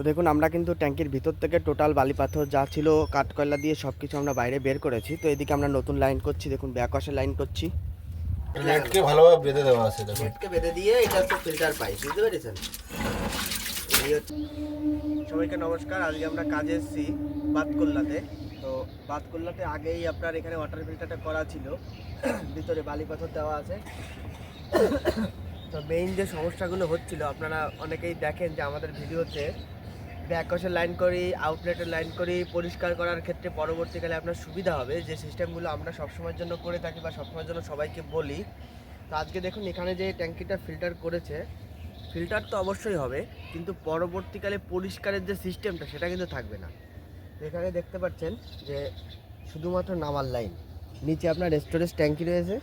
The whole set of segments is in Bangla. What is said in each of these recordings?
তো দেখুন আমরা কিন্তু ট্যাঙ্কির ভিতর থেকে টোটাল বালি পাথর যা ছিল কাঠকয়লা দিয়ে সব কিছু আমরা বাইরে বের করেছি। তো এদিকে আমরা নতুন লাইন করছি দেখুন ব্যাকওয়াশের লাইন করছি। নেটকে ভালোভাবে বেঁধে দেওয়া আছে দেখুন। নেটকে বেঁধে দিয়ে এটা হচ্ছে ফিল্টার পাইপ বুঝতে পেরেছেন? এই হচ্ছে সবাইকে নমস্কার আজকে আমরা কাজে এসেছি বাতকুল্লাতে। তো বাতকুল্লাতে আগেই আপনার এখানে ওয়াটার ফিল্টারটা করা ছিল। ভিতরে বালি পাথর দেওয়া আছে। তো মেইন যে সমস্যাগুলো হচ্ছিল আপনারা অনেকেই দেখেন যে আমাদের ভিডিওতে ব্যাকওয়াশের লাইন করি আউটলেটের লাইন করি, পরিষ্কার করার ক্ষেত্রে পরবর্তীকালে আপনার সুবিধা হবে। যে সিস্টেমগুলো আমরা সবসময়ের জন্য করে থাকি বা সবসময়ের জন্য সবাইকে বলি, তো আজকে দেখুন এখানে যে ট্যাঙ্কিটা ফিল্টার করেছে ফিল্টার তো অবশ্যই হবে, কিন্তু পরবর্তীকালে পরিষ্কারের যে সিস্টেমটা সেটা কিন্তু থাকবে না। এখানে দেখতে পাচ্ছেন যে শুধুমাত্র নামার লাইন নিচে আপনার স্টোরেজ ট্যাঙ্কি রয়েছে।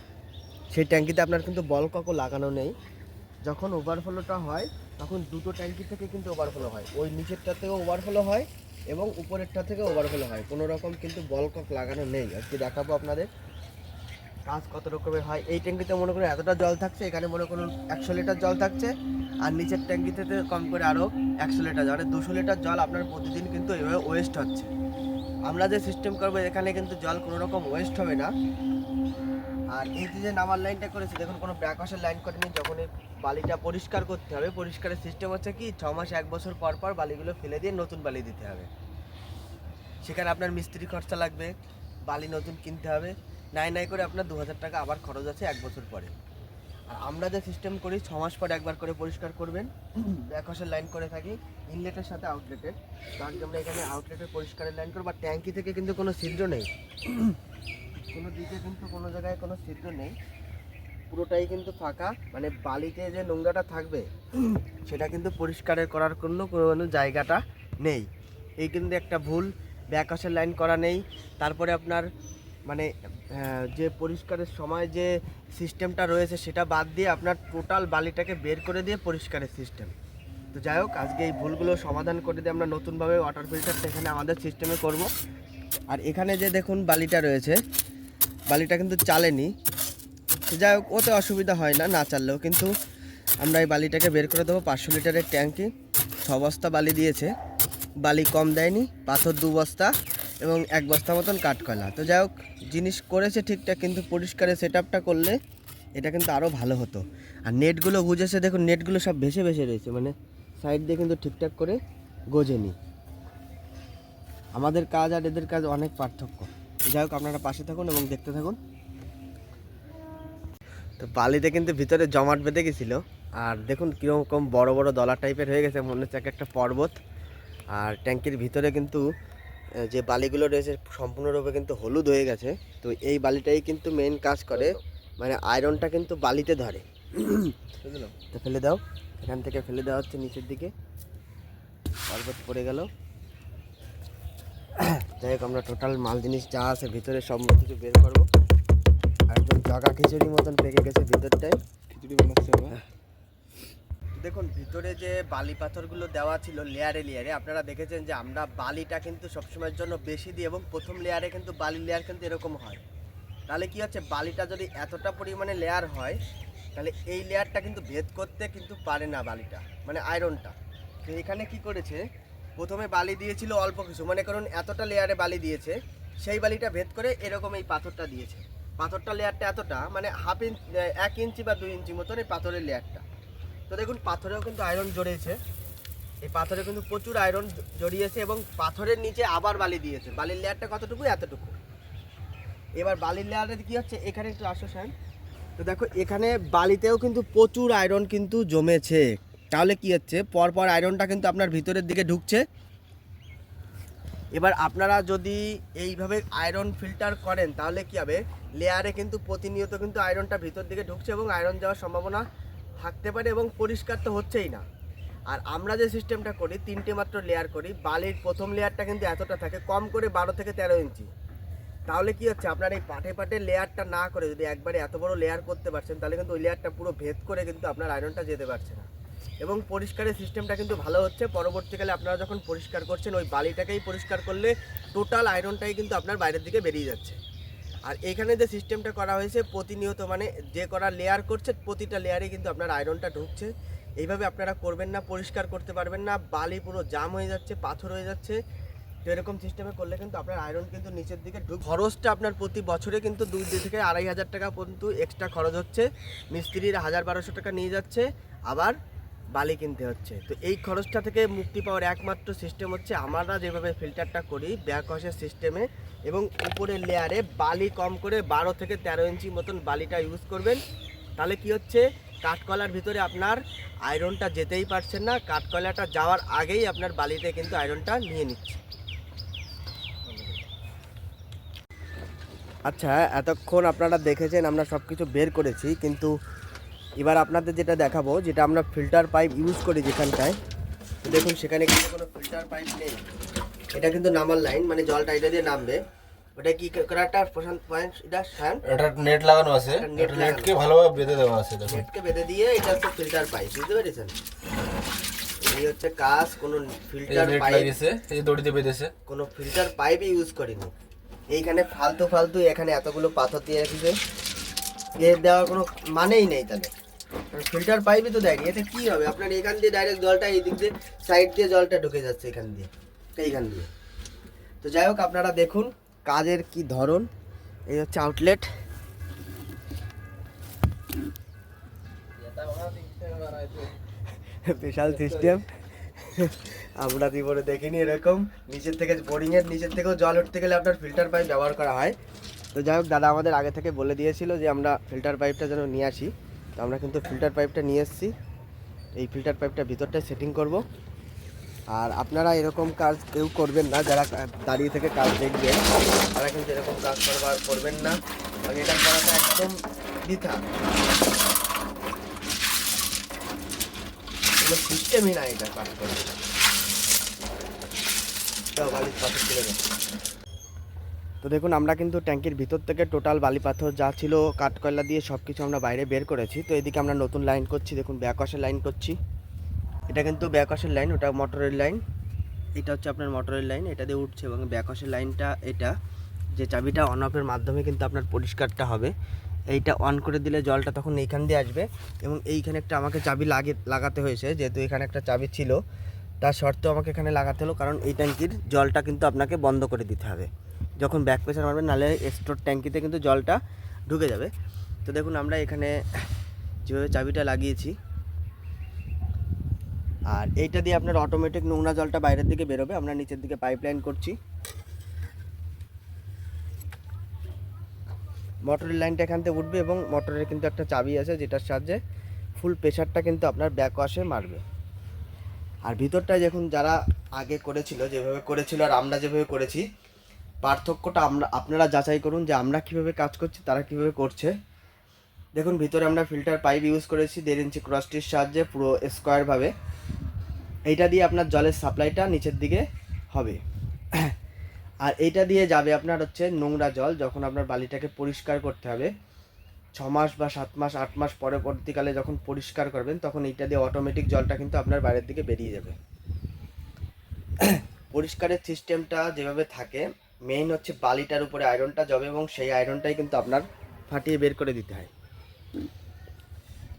সেই ট্যাঙ্কিতে আপনার কিন্তু বল ককও লাগানো নেই। যখন ওভারফ্লোটা হয় তখন দুটো ট্যাঙ্কি থেকে কিন্তু ওভারফ্লো হয়। ওই নিচেরটা থেকেও ওভারফ্লো হয় এবং উপরেরটা থেকে ওভারফ্লো হয়। কোনো রকম কিন্তু বল কক লাগানো নেই। আজকে দেখাবো আপনাদের কাজ কত রকমের হয়। এই ট্যাঙ্কিতে মনে করুন এতটা জল থাকছে, এখানে মনে করুন একশো লিটার জল থাকছে আর নিচের ট্যাঙ্কিতে কম করে আরও একশো লিটার জল। মানে দুশো লিটার জল আপনার প্রতিদিন কিন্তু এভাবে ওয়েস্ট হচ্ছে। আমরা যে সিস্টেম করব, এখানে কিন্তু জল কোনো রকম ওয়েস্ট হবে না। আর এই যে নামার লাইনটা করেছে, দেখুন কোনো ব্যাক ব্যাকওয়াশের লাইন করেনি যখন এই বালিটা পরিষ্কার করতে হবে, পরিষ্কারের সিস্টেম হচ্ছে কি, ছ মাস, এক বছর পর পর বালিগুলো ফেলে দিয়ে নতুন বালি দিতে হবে। সেখানে আপনার মিস্ত্রি খরচা লাগবে, বালি নতুন কিনতে হবে, নাই নাই করে আপনার দু হাজার টাকা আবার খরচ আছে এক বছর পরে। আর আমরা যে সিস্টেম করি, ছ মাস পর একবার করে পরিষ্কার করবেন ব্যাকওয়াশের লাইন করে থাকি ইনলেটের সাথে আউটলেটের কারণ আমরা এখানে আউটলেটের পরিষ্কারের লাইন করব বা ট্যাঙ্কি থেকে কিন্তু কোনো ছিদ্র নেই। কোনো দিকে কিন্তু কোনো জায়গায় কোনো ছিদ্র নেই। পুরোটাই কিন্তু ফাঁকা। মানে বালিতে যে নোংরাটা থাকবে, সেটা কিন্তু পরিষ্কারের করার কোনো কোনো জায়গাটা নেই। এই কিন্তু একটা ভুল। ব্যাকওয়াশের লাইন করা নেই। তারপরে আপনার মানে যে পরিষ্কারের সময় যে সিস্টেমটা রয়েছে, সেটা বাদ দিয়ে আপনার টোটাল বালিটাকে বের করে দিয়ে পরিষ্কারের সিস্টেম। তো যাই হোক, আজকে এই ভুলগুলো সমাধান করে দিয়ে আমরা নতুনভাবে ওয়াটার ফিল্টারটা এখানে আমাদের সিস্টেমে করব। আর এখানে যে দেখুন বালিটা রয়েছে বালিটা কিন্তু চালেনি। যাই হোক, ওতে অসুবিধা হয় না না চাললেও। কিন্তু আমরা এই বালিটাকে বের করে দেবো, পাঁচশো লিটারের ট্যাঙ্কি। ছ বস্তা বালি দিয়েছে। বালি কম দেয়নি, পাথর দু বস্তা এবং এক বস্তা মতন কাঠকয়লা তো যাই হোক, জিনিস করেছে ঠিকঠাক, কিন্তু পরিষ্কারে সেট আপটা করলে এটা কিন্তু আরও ভালো হতো। আর নেটগুলো গুজেছে দেখুন, নেটগুলো সব ভেসে ভেসে রয়েছে মানে সাইড দিয়ে কিন্তু ঠিকঠাক করে গোজেনি। আমাদের কাজ আর এদের কাজ অনেক পার্থক্য। যাই হোক, আপনারা পাশে থাকুন এবং দেখতে থাকুন। তো বালিতে কিন্তু ভিতরে জমাট বেঁধে গেছিল। আর দেখুন কীরকম বড় বড় দলা টাইপের হয়ে গেছে, মনে হচ্ছে এক একটা পর্বত। আর ট্যাঙ্কির ভিতরে কিন্তু যে বালিগুলো রয়েছে সম্পূর্ণরূপে কিন্তু হলুদ হয়ে গেছে। তো এই বালিটাই কিন্তু মেন কাজ করে মানে আয়রনটা কিন্তু বালিতে ধরে। তো ফেলে দাও। এখান থেকে ফেলে দেওয়া হচ্ছে নিচের দিকে। পর্বত পড়ে গেল। যাই হোক আমরা টোটাল মাল জিনিস যা আছে ভিতরে সব কিছু বের করব। একদম জগা খিচুড়ি মতন পেকে গেছে ভিতরটায়। খিচুড়ি বানাচ্ছে দেখুন ভিতরে যে বালি পাথরগুলো দেওয়া ছিল লেয়ারে লেয়ারে আপনারা দেখেছেন যে আমরা বালিটা কিন্তু সবসময়ের জন্য বেশি দিই এবং প্রথম লেয়ারে কিন্তু বালি লেয়ার কিন্তু এরকম হয়। তাহলে কি হচ্ছে? বালিটা যদি এতটা পরিমাণে লেয়ার হয় তাহলে এই লেয়ারটা কিন্তু ভেদ করতে কিন্তু পারে না বালিটা মানে আয়রনটা তো এখানে কি করেছে? প্রথমে বালি দিয়েছিল অল্প কিছু, মনে করুন এতটা লেয়ারে বালি দিয়েছে, সেই বালিটা ভেদ করে এরকম এই পাথরটা দিয়েছে। পাথরটা লেয়ারটা এতটা মানে হাফ ইঞ্চ এক ইঞ্চি বা দুই ইঞ্চি মতন এই পাথরের লেয়ারটা তো দেখুন, পাথরেও কিন্তু আয়রন জড়িয়েছে। এই পাথরে কিন্তু প্রচুর আয়রন জড়িয়েছে এবং পাথরের নিচে আবার বালি দিয়েছে। বালির লেয়ারটা কতটুকু? এতটুকু। এবার বালির লেয়ারে কি হচ্ছে? এখানে একটু আসো স্যার তো দেখো, এখানে বালিতেও কিন্তু প্রচুর আয়রন কিন্তু জমেছে। তাহলে কি হচ্ছে? পরপর আয়রনটা কিন্তু আপনার ভিতরের দিকে ঢুকছে। এবার আপনারা যদি এইভাবে আয়রন ফিল্টার করেন, তাহলে কি হবে? লেয়ারে কিন্তু প্রতিনিয়ত কিন্তু আয়রনটা ভিতর দিকে ঢুকছে এবং আয়রন যাওয়ার সম্ভাবনা থাকতে পারে এবং পরিষ্কার তো হচ্ছেই না। আর আমরা যে সিস্টেমটা করি, তিনটে মাত্র লেয়ার করি, বালির প্রথম লেয়ারটা কিন্তু এতটা থাকে, কম করে বারো থেকে তেরো ইঞ্চি। তাহলে কি হচ্ছে? আপনার এই পাটে পাটে লেয়ারটা না করে যদি একবারে এত বড় লেয়ার করতে পারছেন, তাহলে কিন্তু ওই লেয়ারটা পুরো ভেদ করে কিন্তু আপনার আয়রনটা যেতে পারছে না। এবং পরিষ্কারের সিস্টেমটা কিন্তু ভালো হচ্ছে। পরবর্তীকালে আপনারা যখন পরিষ্কার করছেন, ওই বালিটাকেই পরিষ্কার করলে টোটাল আয়রনটাই কিন্তু আপনার বাইরের দিকে বেরিয়ে যাচ্ছে। আর এখানে যে সিস্টেমটা করা হয়েছে, প্রতিনিয়ত মানে যে করা লেয়ার করছে, প্রতিটা লেয়ারে কিন্তু আপনার আয়রনটা ঢুকছে। এইভাবে আপনারা করবেন না, পরিষ্কার করতে পারবেন না, বালি পুরো জাম হয়ে যাচ্ছে, পাথর হয়ে যাচ্ছে। তো এরকম সিস্টেমে করলে কিন্তু আপনার আয়রন কিন্তু নিচের দিকে ঢুক খরচটা আপনার প্রতি বছরে কিন্তু দুই থেকে আড়াই হাজার টাকা পর্যন্ত এক্সট্রা খরচ হচ্ছে। মিস্ত্রির হাজার বারোশো টাকা নিয়ে যাচ্ছে। আবার বালি কিনতে হচ্ছে। তো এই খরচটা থেকে মুক্তি পাওয়ার একমাত্র সিস্টেম হচ্ছে আমরা যেভাবে ফিল্টারটা করি ব্যাক ওয়াশের সিস্টেমে এবং উপরের লেয়ারে বালি কম করে বারো থেকে তেরো ইঞ্চি মতন বালিটা ইউজ করবেন। তাহলে কি হচ্ছে? কাঠকলার ভিতরে আপনার আয়রনটা যেতেই পারছেন না। কাঠকলাটা যাওয়ার আগেই আপনার বালিতে কিন্তু আয়রনটা নিয়ে নিচ্ছে। আচ্ছা এতক্ষণ আপনারা দেখেছেন আমরা সব কিছু বের করেছি, কিন্তু এবার আপনাদের যেটা দেখাবো যেটা আমরা ফিল্টার পাইপ ইউজ করি যেখানটায় দেখুন সেখানে কিন্তু কোনো ফিল্টার পাইপ নেই। এটা কিন্তু নামার লাইন মানে জলটা এটা দিয়ে নামবে। ওটা কি করাটা প্রশান্ত পয়েন্ট এটা ফ্যান এটা নেট লাগানো আছে। এটা নেটকে ভালোভাবে বেঁধে দেওয়া আছে দেখুন। নেটকে বেঁধে দিয়ে এটা হচ্ছে ফিল্টার পাইপ বুঝতে পেরেছেন? এই হচ্ছে কাজ কোনো ফিল্টার নেট পাইপ লাগিয়েছে এই দড়িতে বেঁধেছে। কোনো ফিল্টার পাইপ ইউজ করিনি। এইখানে ফালতু ফালতু এখানে এতগুলো পাথর দিয়ে রেখেছে। এর দেওয়ার কোনো মানেই নেই তাহলে। ফিল্টার পাইপই তো দেয়নি এটা কি হবে? আপনার এখান দিয়ে ডাইরেক্ট জলটা এই দিক দিয়ে সাইড দিয়ে জলটা ঢুকে যাচ্ছে এখান দিয়ে, এইখান দিয়ে। তো যাই হোক, আপনারা দেখুন কাজের কি ধরন। এই হচ্ছে আউটলেট স্পেশাল সিস্টেম আমরা জীবনে দেখিনি এরকম। নিচের থেকে বোরিংয়ের নিচের থেকেও জল উঠতে গেলে আপনার ফিল্টার পাইপ ব্যবহার করা হয়। তো যাই হোক, দাদা আমাদের আগে থেকে বলে দিয়েছিল যে আমরা ফিল্টার পাইপটা যেন নিয়ে আসি। তো আমরা কিন্তু ফিল্টার পাইপটা নিয়ে এসেছি। এই ফিল্টার পাইপটা ভিতরটায় সেটিং করব। আর আপনারা এরকম কাজ কেউ করবেন না, যারা দাঁড়িয়ে থেকে কাজ দেখবেন, তারা কিন্তু এরকম কাজ করবার করবেন না। কারণ এটা করাটা একদম বৃথা। সিস্টেমই নাই এটা কাজ করে বালির পাথর তুলে দাও। তো দেখুন, আমরা কিন্তু ট্যাঙ্কির ভিতর থেকে টোটাল বালি পাথর যা ছিল, কাঠকয়লা দিয়ে সব কিছু আমরা বাইরে বের করেছি। তো এদিকে আমরা নতুন লাইন করছি, দেখুন ব্যাকওয়াশের লাইন করছি। এটা কিন্তু ব্যাকওয়াশের লাইন ওটা মোটরের লাইন এটা হচ্ছে আপনার মোটরের লাইন এটা দিয়ে উঠছে এবং ব্যাকওয়াশের লাইনটা এটা। যে চাবিটা অন অফের মাধ্যমে কিন্তু আপনার পরিষ্কারটা হবে। এইটা অন করে দিলে জলটা তখন এইখান দিয়ে আসবে এবং এইখানে একটা আমাকে চাবি লাগে, লাগাতে হয়েছে, যেহেতু এখানে একটা চাবি ছিল। তার শর্তেও আমাকে এখানে লাগাতে হলো, কারণ এই ট্যাঙ্কির জলটা কিন্তু আপনাকে বন্ধ করে দিতে হবে। যখন ব্যাক প্রেশার মারবেন, নাহলে স্টোর ট্যাঙ্কিতে কিন্তু জলটা ঢুকে যাবে। তো দেখুন, আমরা এখানে যেভাবে চাবিটা লাগিয়েছি, আর এইটা দিয়ে আপনার অটোমেটিক নোংরা জলটা বাইরের দিকে বেরোবে। আমরা নিচের দিকে পাইপলাইন করছি। মোটরের লাইনটা এখান থেকে উঠবে এবং মোটরের কিন্তু একটা চাবি আছে, যেটার সাহায্যে ফুল প্রেশারটা কিন্তু আপনার ব্যাক ওয়াশে মারবে। আর ভিতরটায় দেখুন, যারা আগে করেছিল, যেভাবে করেছিল, আর আমরা যেভাবে করেছি পার্থক্যটা আমরা, আপনারা যাচাই করুন যে আমরা কীভাবে কাজ করছি, তারা কীভাবে করছে। দেখুন, ভিতরে আমরা ফিল্টার পাইপ ইউজ করেছি দেড় ইঞ্চি ক্রসটির সাহায্যে পুরো স্কোয়ারভাবে এইটা দিয়ে আপনার জলের সাপ্লাইটা নিচের দিকে হবে। আর এইটা দিয়ে যাবে আপনার হচ্ছে নোংরা জল, যখন আপনার বালিটাকে পরিষ্কার করতে হবে। ছ মাস বা সাত মাস, আট মাস পরবর্তীকালে যখন পরিষ্কার করবেন, তখন এইটা দিয়ে অটোমেটিক জলটা কিন্তু আপনার বাইরের দিকে বেরিয়ে যাবে। পরিষ্কারের সিস্টেমটা যেভাবে থাকে মেইন হচ্ছে বালিটার উপরে আয়রনটা যাবে এবং সেই আয়রনটাই কিন্তু আপনার ফাটিয়ে বের করে দিতে হয়।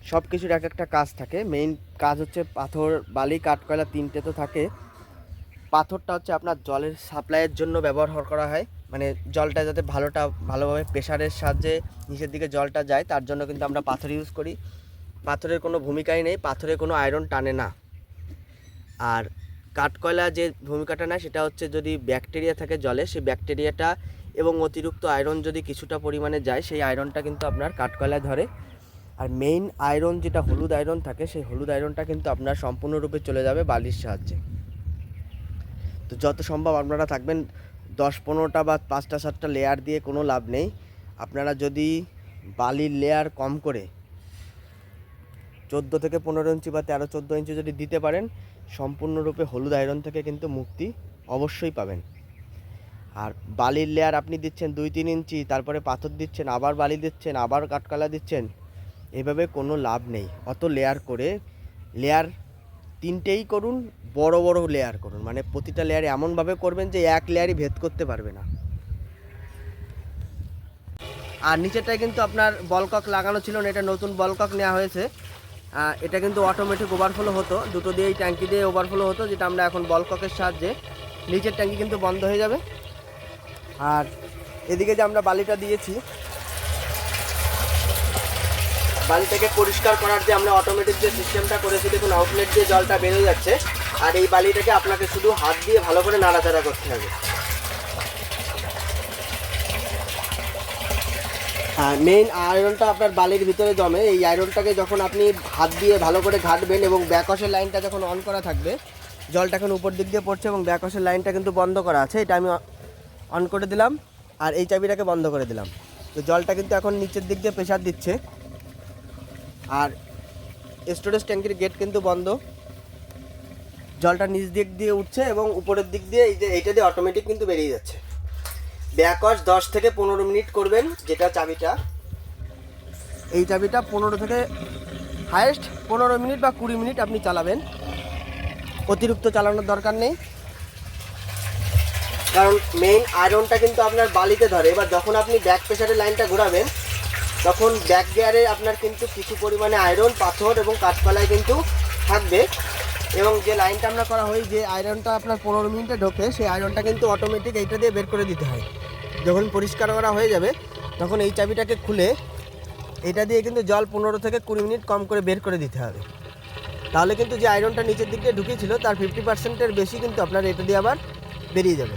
সব কিছুর এক একটা কাজ থাকে। মেইন কাজ হচ্ছে পাথর, বালি, কাঠকয়লা তিনটে তো থাকে। পাথরটা হচ্ছে আপনার জলের সাপ্লাইয়ের জন্য ব্যবহার করা হয়। মানে জলটা যাতে ভালোটা, ভালোভাবে প্রেশারের সাহায্যে নিচের দিকে জলটা যায়, তার জন্য কিন্তু আমরা পাথর ইউজ করি। পাথরের কোনো ভূমিকাই নেই, পাথরে কোনো আয়রন টানে না। আর কাঠকয়লা যে ভূমিকাটা নেয়, সেটা হচ্ছে যদি ব্যাকটেরিয়া থাকে জলে, সেই ব্যাকটেরিয়াটা এবং অতিরিক্ত আয়রন যদি কিছুটা পরিমাণে যায়, সেই আয়রনটা কিন্তু আপনার কাঠকয়লায় ধরে। আর মেইন আয়রন যেটা হলুদ আয়রন থাকে, সেই হলুদ আয়রনটা কিন্তু আপনার সম্পূর্ণরূপে চলে যাবে বালির সাহায্যে। তো যত সম্ভব আপনারা থাকবেন দশ পনেরোটা বা পাঁচটা সাতটা লেয়ার দিয়ে কোনো লাভ নেই। আপনারা যদি বালির লেয়ার কম করে, চোদ্দ থেকে পনেরো ইঞ্চি বা তেরো, চোদ্দ ইঞ্চি যদি দিতে পারেন সম্পূর্ণরূপে হলুদ আয়রন থেকে কিন্তু মুক্তি অবশ্যই পাবেন। আর বালির লেয়ার আপনি দিচ্ছেন দুই তিন ইঞ্চি, তারপরে পাথর দিচ্ছেন, আবার বালি দিচ্ছেন, আবার কাঠকলা দিচ্ছেন, এভাবে কোনো লাভ নেই। অত লেয়ার করে লেয়ার তিনটেই করুন, বড় বড় লেয়ার করুন। মানে প্রতিটা লেয়ারে এমনভাবে করবেন যে এক লেয়ারই ভেদ করতে পারবে না। আর নিচেরটায় কিন্তু আপনার বলকক লাগানো ছিল না, এটা নতুন বলকক নেওয়া হয়েছে। এটা কিন্তু অটোমেটিক ওভারফ্লো হতো। দুটো দিয়েই ট্যাঙ্কি দিয়ে ওভারফ্লো হতো, যেটা আমরা এখন বলককের সাহায্যে নিচের ট্যাঙ্কি কিন্তু বন্ধ হয়ে যাবে। আর এদিকে যে আমরা বালিটা দিয়েছি, বালিটাকে পরিষ্কার করার যে আমরা অটোমেটিক যে সিস্টেমটা করেছি, দেখুন আউটলেট দিয়ে জলটা বেরিয়ে যাচ্ছে। আর এই বালিটাকে আপনাকে শুধু হাত দিয়ে ভালো করে নাড়াচাড়া করতে হবে। হ্যাঁ মেইন আয়রনটা আপনার বালির ভিতরে জমে। এই আয়রনটাকে যখন আপনি হাত দিয়ে ভালো করে ঘাটবেন এবং ব্যাকওয়াশের লাইনটা যখন অন করা থাকবে, জলটা এখন উপর দিক দিয়ে পড়ছে এবং ব্যাকওয়াশের লাইনটা কিন্তু বন্ধ করা আছে। এটা আমি অন করে দিলাম আর এই চাবিটাকে বন্ধ করে দিলাম। তো জলটা কিন্তু এখন নিচের দিক দিয়ে প্রেশার দিচ্ছে। আর স্টোরেজ ট্যাঙ্কির গেট কিন্তু বন্ধ। জলটা নিচ দিক দিয়ে উঠছে এবং উপরের দিক দিয়ে এই যে, এইটা দিয়ে অটোমেটিক কিন্তু বেরিয়ে যাচ্ছে। ব্যাকওয়াশ দশ থেকে পনেরো মিনিট করবেন যেটা চাবিটা। এই চাবিটা পনেরো থেকে হায়েস্ট পনেরো মিনিট বা কুড়ি মিনিট আপনি চালাবেন। অতিরিক্ত চালানোর দরকার নেই। কারণ মেইন আয়রনটা কিন্তু আপনার বালিতে ধরে। এবার যখন আপনি ব্যাক প্রেশারের লাইনটা ঘোরাবেন তখন ব্যাক গিয়ারে আপনার কিন্তু কিছু পরিমাণে আয়রন পাথর এবং কাঠপালায় কিন্তু থাকবে। এবং যে লাইনটা আমরা করা হয়, যে আয়রনটা আপনার পনেরো মিনিটে ঢোকে, সেই আয়রনটা কিন্তু অটোমেটিক এইটা দিয়ে বের করে দিতে হয়। যখন পরিষ্কার করা হয়ে যাবে, তখন এই চাবিটাকে খুলে এটা দিয়ে কিন্তু জল পনেরো থেকে কুড়ি মিনিট কম করে বের করে দিতে হবে। তাহলে কিন্তু যে আয়রনটা নিচের দিক দিয়ে ঢুকিয়েছিল, তার ফিফটি পার্সেন্টের বেশি কিন্তু আপনার এটা দিয়ে আবার বেরিয়ে যাবে।